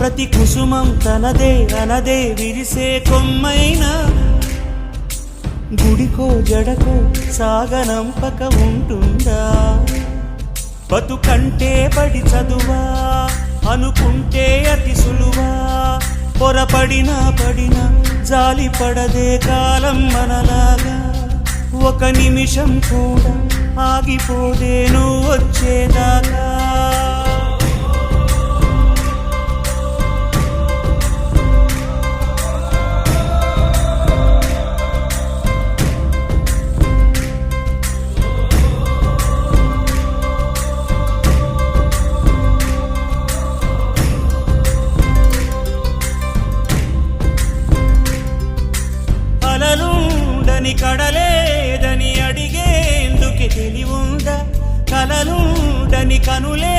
ప్రతి కుసుమం తనదే అనదే విరిసే కొమ్మైన. గుడికో జడకో సాగనంపక ఉంటుందా? బతుకంటే పడి చదువా? అనుకుంటే అతి సులువా? పొరపడినా పడినా జాలి పడదే కాలం మనలాగా. ఒక నిమిషం కూడా ఆగిపోదే నువ్వు కలలుండని కడలేదని అడిగేందుకు తెలివుందా? కలలుండని కనులే